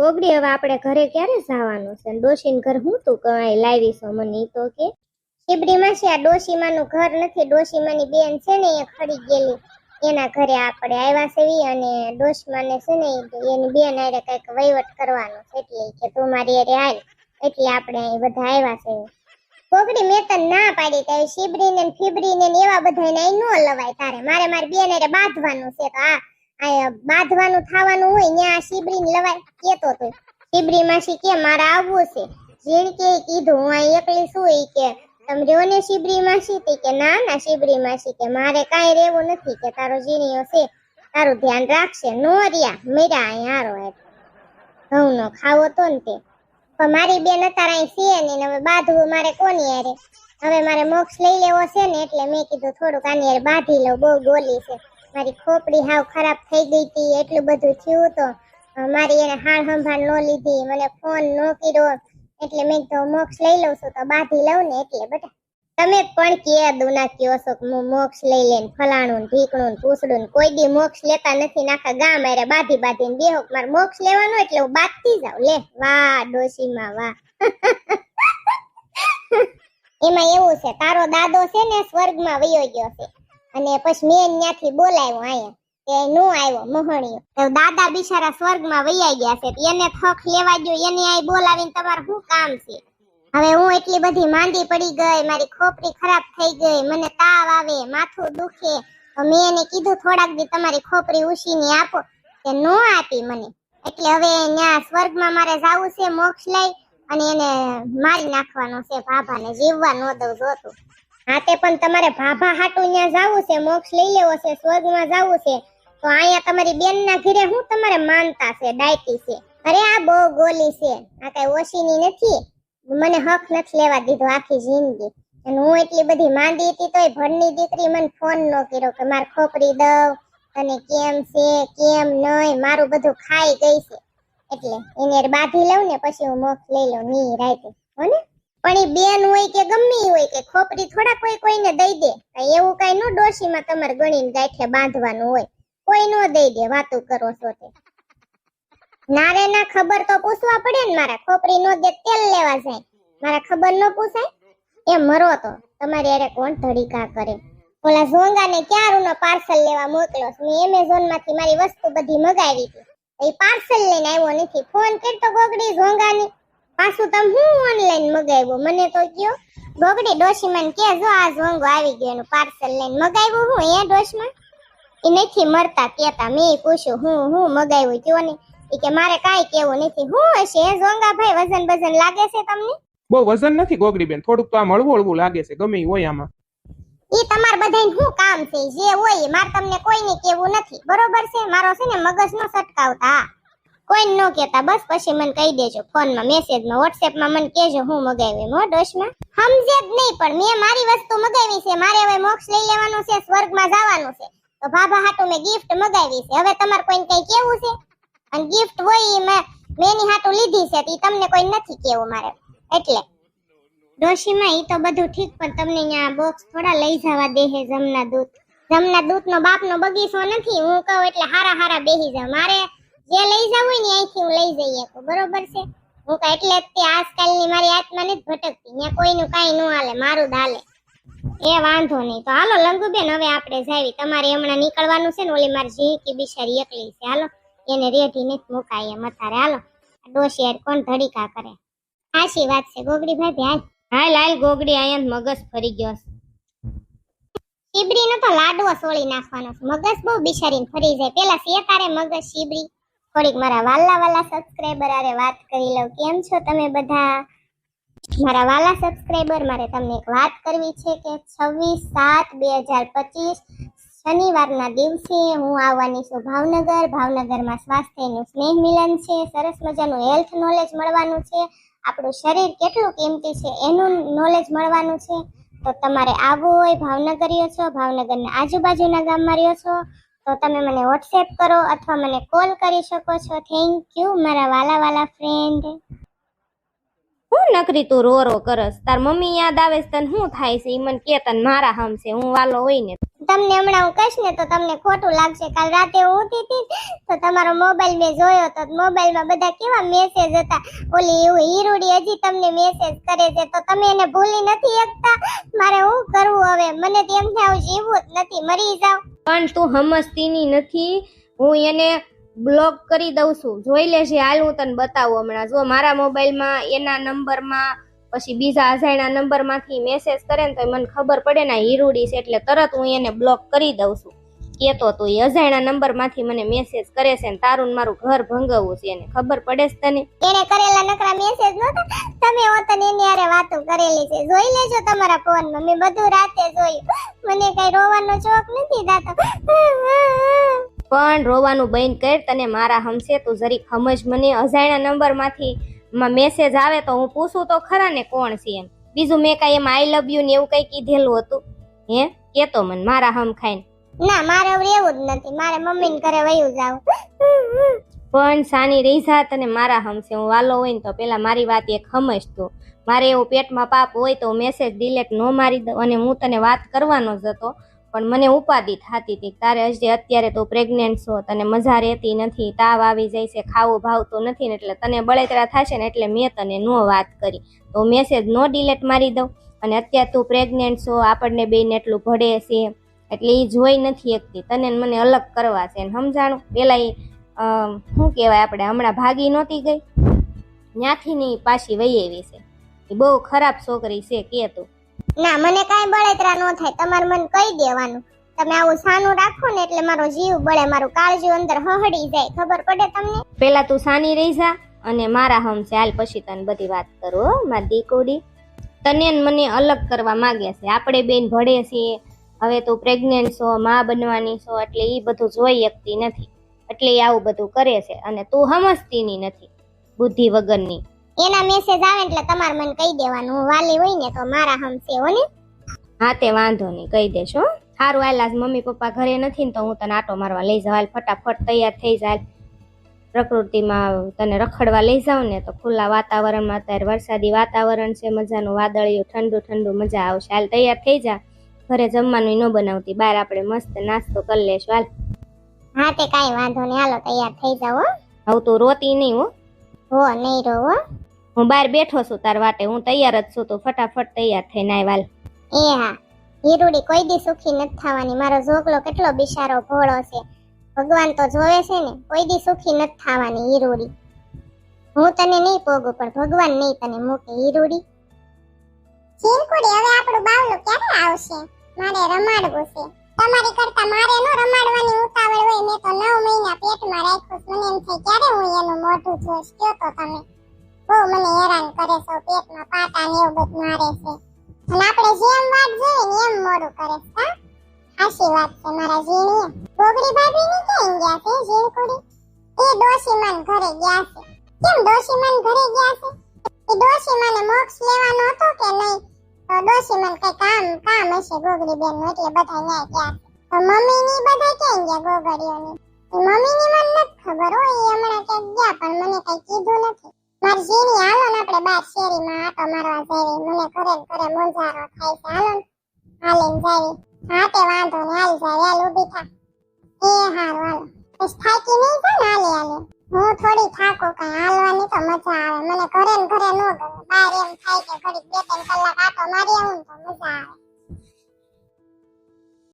ગોગડી, હવે આપણે ઘરે ક્યારે જવાનું છે? ડોશીન ઘર હું તું કઈ લાવી છો મને તો કે. શિબડીમાં છે, આ ડોશીમાનું ઘર નથી. ડોશીમાની બેન છે ને, એ ખડી ગયેલી. એના ઘરે આપણે આવ્યા છે અને ડોશીમાને છે ને, એની બેન હારે કંઈક વહીવટ કરવાનો છે. એટલે કે તું મારી અરે હાલ. એટલે આપણે અહીં બધા આવ્યા છે. ગોગડી, મેં તને ના પાડી તો શિબરીને ને ફિબરીને ને એવા બધાને અહીં નો લવાય. તારે મારે મારી બેન અરે બાંધવાનું છે તો આ આ બાંધવાનું થવાનું હોય ત્યાં શિબરીને લવાય, કેતો તો. શિબરી માસી કે, મારે આવવું છે. ઝીણકે કીધું, હું અહીં એકલી છું. એ કે, તમે રહ્યો ને શિબરી માસી તે કે, ના ના શિબરી માસી કે, મારે કાંઈ રહેવું નથી કે, તારો જીણીયો છે, તારું ધ્યાન રાખશે. નો રહ્યા મેરા અહીં હારો એટલે ઘઉં નો ખાવો તો ને તે. પણ મારી બેન અત્યારે અહીં છે ને ને હવે બાંધવું મારે કોની હારે? હવે મારે મોક્ષ લઈ લેવો છે ને, એટલે મેં કીધું થોડુંક આની હારે બાંધી લઉં, બહુ ગોલી છે. મારી ખોપડી હાવ ખરાબ થઈ ગઈ હતી એટલું બધું થયું તો મારી એને હાળ સંભાળ નો લીધી, મને ફોન નો કર્યો, એટલે મેં તો મોક્ષ લઈ લઉં છું, તો બાંધી લઉં ને એટલે બેટા. તમે પણ કે દુના કયો છો કે હું મોક્ષ લઈ લઈને ફલાણું ઢીકણું પૂછડું કોઈ દી મોક્ષ લેતા નથી નાખા ગામ અરે બાધી બાંધીને બેહો મારે મોક્ષ લેવાનો એટલે હું બાંધતી જાઉં. લે, વાહ, ડોશીમાં વાહ. એમાં એવું છે, તારો દાદો છે ને સ્વર્ગમાં વયો ગયો છે. અને પછી મેં ત્યાંથી બોલાવ્યો અહીંયા. એ નો આવ્યો મોહણીયો દાદા બિચારા સ્વર્ગમાં વૈયા ગયા છે એને થક લેવા દો એને આય બોલાવીને તમારું શું કામ છે? હવે હું એટલી બધી માંદી પડી ગઈ, મારી ખોપરી ખરાબ થઈ ગઈ, મને તાવ આવે, માથું દુખે. મેં એને કીધું, થોડાક દી તમારી ખોપરી ઉછીની આપો. કે નો આપી મને. એટલે હવે ત્યાં સ્વર્ગમાં મારે જાવું છે, મોક્ષ લઈ, અને એને મારી નાખવાનો છે ભાભાને જીવવા ન દઉં જોતું. હા, તે પણ તમારે ભાભા હાટુ ત્યાં જાવું છે, મોક્ષ લઈ લેવો છે, સ્વર્ગમાં જાવું છે. તો અહીંયા તમારી બેનના ઘરે હું તમારે માનતા છે, ડાયટી છે. અરે આ બહુ ગોલી છે. આ કઈ ઓશીની નથી. મને હક નથી લેવા દીધો આખી જિંદગી. અને હું એટલી બધી માંદી હતી તોય ભણની દીકરી મને ફોન ન કર્યો કે મારે ખોપરી દઉં અને કેમ છે, કેમ નહીં, મારું બધું ખાઈ ગઈ છે. એટલે એને બાંધી લઉં ને પછી હું મોક્ષ લઈ લઉં ની રાઈતે હો ને? પણ એ બેન હોય કે ગમે હોય કે ખોપરી થોડા કોઈ કોઈને દઈ દે એવું કઈ નું ડોશીમાં તમારે ગણીને ગાંઠે બાંધવાનું હોય. કોઈ નો દઈ દે, વાતું કરો છો તે. ના ના ખબર તો પૂછવા પડે ને મારા, ખોપરી નો દે તેલ લેવા જાય. મારા ખબર ન પૂછાય? એ મરો તો. તમારી અરે કોણ ધડીકા કરે? ઓલા ઝોંગાને ક્યારનો પાર્સલ લેવા મોકલ્યો મેં એમેઝોનમાંથી મારી વસ્તુ બધી મગાવી હતી. એ પાર્સલ લઈને આવ્યો નથી. ફોન કરતો ગોગડી ઝોંગાની. પાછું તમે હું ઓનલાઈન મગાવ્યું. મને તો કયો ગોગડી ડોશીમાં કે જો આ ઝોંગો આવી ગયો એનું પાર્સલ લઈને. મગાવ્યું હું એ ડોશમાં એ નથી મરતા કેતા મેં પૂછ્યું હું હું મગાવ્યું? કયો ને. એ કે મારે કાંઈ કેવું નથી. હું હશે? એ ઝોંગા ભાઈ વજન વજન લાગે છે તમને? બહુ વજન નથી ગોગડી બેન થોડુંક તો આમ હળવું હળવું લાગે છે ગમે હોય આમાં. એ તમાર બધાને શું કામ છે? જે હોય માર તમને કોઈને કેવું નથી. બરોબર છે? મારો છે ને મગજ નો સટકાવતા કોઈને નો કેતા બસ પછી મને કહી દેજો ફોનમાં, મેસેજમાં, વોટ્સએપમાં મને કહેજો હું મગાવી એમ, હો, ડોશમાં. સમજે જ નહીં, પણ મેં મારી વસ્તુ મગાવી છે. મારે હવે મોક્ષ લઈ લેવાનું છે, સ્વર્ગમાં જવાનું છે. તો ભાભા હાટુ મેં ગિફ્ટ મગાવી છે. હવે તમારે કોઈને કઈ કેવું છે? અને ગિફ્ટ હોય એ મેં મેની હાટુ લીધી છે, તો તમને કોઈ નથી કેવું મારે. એટલે, ડોશીમાં એ તો બધું ઠીક, પણ તમને અહીંયા બોક્સ થોડા લઈ જવા દે હે જમના દૂધ. જમના દૂતનો બાપનો બગીચો નથી. હું કહું એટલે હારા હારા બેહી જાવ મારે જે લઈ જવું હોય ને અહીંથી હું લઈ જઈ શકું. બરોબર છે? હું કાંઈ એટલે જ તે આજકાલની મારી આત્મા નથી ભટકતી. ત્યાં કોઈનું કાંઈ ન હાલે મારું જ હાલે. એ વાંધો નહીં. તો હાલો લંગુબેન હવે આપણે જાવી. તમારે હમણાં નીકળવાનું છે ને ઓલી મારી ઝીંકી બિચારી એકલી છે. હાલો એને રેઢી નથી મુકાય એમ અત્યારે હાલો ડોશિયાર કોણ ધડીકા કરે? સાચી વાત છે ગોગડી ભાઈ ધ્યાન હાલ હાલ ગોગડી અહીંયા મગજ ફરી ગયો છે. શીબડીનો તો લાડવો સોળી નાખવાનો છે. મગજ બહુ બિચારીને ફરી જાય. પેલા છે મગજ શીબડી થોડીક મારા વાલા વાલા સબસ્ક્રાઇબર આરે વાત કરી લઉં. કેમ છો તમે બધા? મારા વાલા સબસ્ક્રાઇબર મારે તમને એક વાત કરવી છે કે છવ્વીસ સાત બે હજાર પચીસ શનિવારના દિવસે હું આવવાની છું ભાવનગર. ભાવનગરમાં સ્વાસ્થ્યનું સ્નેહ મિલન છે, સરસ મજાનું હેલ્થ નોલેજ મળવાનું છે. આપણું શરીર કેટલું કિંમતી છે એનું નોલેજ મળવાનું છે. તો તમારે આવવું હોય ભાવનગર રહ્યો છો, ભાવનગરના આજુબાજુના ગામમાં રહ્યો છો. તો તમે મને વોટ્સએપ કરો અથવા મને કોલ કરી શકો છો. થેન્ક યુ મારા વાલા વાલા ફ્રેન્ડ હું નકરી તું રો રો કરસ? તાર મમ્મી યાદ આવે છે તને શું થાય છે? મને કે તને મારા હમ છે હું વાલો હોય ને. તમને હમણાં હું કહીશ ને તો તમને ખોટું લાગશે. કાલ રાતે હું ઉઠી હતી તો તમારો મોબાઈલ મેં જોયો તો મોબાઈલમાં બધા કેવા મેસેજ હતા? ઓલી એવું હીરુડી હજી તમને મેસેજ કરે છે તો તમે એને ભૂલી નથી શકતા? મારે શું કરવું હવે? મને તેમ થાય જીવવું જ નથી. મરી જાવ પણ તું હમસતીની નથી. હું એને બ્લોક કરી દઉં છું. જોઈ લેજે હાલ હું તને બતાવું હમણાં. જો મારા મોબાઈલમાં એના નંબરમાં, પછી બીજા અજાણ્યા નંબરમાંથી મેસેજ કરે ને તો મને ખબર પડે ને હીરુડી છે એટલે તરત હું એને બ્લોક કરી દઉં છું. કેતો તો એ અજાણ્યા નંબરમાંથી મને મેસેજ કરે છે ને તારું મારું ઘર ભંગવવું છે એને ખબર પડે છે તને? એને કરેલા નકરા મેસેજ નહોતા? તમે ઓતન એની હારે વાતો કરેલી છે. જોઈ લેજો તમારા ફોનમાં મેં. બધું રાતે જોયું. મને કઈ રોવાનો ચોક નથી દાતો પણ રોવાનું બંધ કર તને મારા હમશે તું જરી સમજ મને. અજાણ્યા નંબરમાંથી મેસેજ આવે તો હું પૂછું તો ખરા ને કોણ છે એમ. બીજું મેં કાંઈ એમ આઈ લવ યુ ને એવું કઈ કીધેલું હતું? હે? કેતો મને મારા હમ ખાઈને. ના, મારે હવે એવું જ નથી. મારે મમ્મીને ઘરે વયું જાવ પણ સાની જા તને મારા હમશે હું વાલો હોય ને તો પેલા મારી વાત એક હમશ તું મારે એવું પેટમાં પાપ હોય તો મેસેજ ડિલેટ ન મારી દઉં અને હું તને વાત કરવાનો જ હતો. પણ મને ઉપાધિ થતી હતી. તારે હજી અત્યારે તું પ્રેગ્નેન્ટ છો તને મજા રહેતી નથી. તાવ આવી જાય છે, ખાવું ભાવતું નથી ને એટલે તને બળેતરા થશે ને એટલે મેં તને નો વાત કરી. તો મેસેજ નો ડિલેટ મારી દઉં. અને અત્યારે તું પ્રેગ્નેન્ટ છો, આપણને બેને એટલું ભળે છે. એટલે એ જોઈ નથી શકતી. તને મને અલગ કરવા છે. ને સમજાણું? પેલા એ શું કહેવાય આપણે? હમણાં ભાગી નહોતી ગઈ. ત્યાંથી ની પાછી વહી આવી છે. એ બહુ ખરાબ છોકરી છે કે તું. ના મને કાંઈ બળતરા ન થાય. તમારે મને કહી દેવાનું. તમે આવું સાનું રાખો ને એટલે મારો જીવ બળે મારું કાળજું અંદર હહડી જાય. ખબર પડે તમને? પેલા તું સાની રહી જા અને મારા હમ છે. હાલ પછી તને બધી વાત કરું હો મારી દીકરી. તને મને અલગ કરવા માંગ્યા છે. આપણે બેન ભળે છીએ. હવે તું પ્રેગ્નેન્ટ છો માં બનવાની છો એટલે એ બધું જોઈ શકતી નથી. એટલે એ આવું બધું કરે છે અને તું સમજતીની નથી બુદ્ધિ વગરની. એના મેસેજ આવે એટલે તમારે મને કહી દેવાનું. હું વાલી હોય ને તો મારા હમશે હો ને? હા તે વાંધો નહીં કહી દેશો સારું આલા હાલ આજ મમ્મી પપ્પા ઘરે નથી ને તો હું તને આટો મારવા લઈ જાઉં. હાલ ફટાફટ તૈયાર થઈ જાય પ્રકૃતિમાં તને રખડવા લઈ જાઉં ને તો ખુલ્લા વાતાવરણમાં અત્યારે વરસાદી વાતાવરણ છે મજાનું વાદળિયું ઠંડુ ઠંડુ મજા આવશે. હાલ તૈયાર થઈ જા. ઘરે જમવાનું ન બનાવતી. બહાર આપણે મસ્ત નાસ્તો કરી લેશું. હાલ. હા તે કાંઈ વાંધો નહીં. હાલો તૈયાર થઈ જાવ હો. હવે તું રોતી નહીં હો. હો નહીં રહો હો. હું બહાર બેઠો છું તાર વાટે. હું તૈયાર જ છું તું ફટાફટ તૈયાર થઈને આવ હાલ. એ હા. હીરુડી કોઈ દી સુખી નથી થવાની. મારો ઝોકલો કેટલો બિચારો ભોળો છે. ભગવાન તો જોવે છે ને કોઈ દી સુખી નથી થવાની હીરુડી. હું તને નહીં પોગું પણ ભગવાન નહીં તને મૂકે હીરુડી. ચીનકુડી હવે આપણું બાવલું ક્યારે આવશે? મારે રમાડવું છે. તમારી કરતા મારે નો રમાડવાની ઉતાવળ હોય, મેં તો નવ મહિના પેટમાં રાખ્યું. મને એમ થાય, ક્યારે હું એનું મોઢું જોઈશ? કયો તો તમે. બહુ મને હેરાન કરે છે પેટમાં પાટા ને એવું બધું મારે છે. અને આપણે જેમ વાત જોઈએ ને એમ મોડું કરે છે હાસી વાત છે મારા ઝીણીએ. ગોગડી ભાભી ની ક્યાં ગયા છે ઝીણકુડી? એ ડોશીમાન ઘરે ગયા છે. કેમ ડોશીમાન ઘરે ગયા છે? એ ડોશીમાને મોક્ષ લેવાનો હતો કે નહીં? ડોશીમાન કઈ કામ હમણાં ક્યાંક ગયા, પણ મને કઈ કીધું નથી. મારી ઝીણી હાલો ને આપણે બાર શેરીમાં આટો મારવા જઈએ. મને ઘરે ને ઘરે મૂંઝારો થાય છે. હાલો ને હા તે વાંધો ને હાલ જાય હાલ ઊભી થા. એ હારું, હાલો. થાકી નહીં થાય ને હાલી હાલી હું થોડી થાકું કઈ, હાલવાની તો મજા આવે. મને ઘરે ને ઘરે ન ગમે. બહાર એમ થાય કે ઘડીક બે ત્રણ કલાક આટો મારી આવું તો મજા આવે.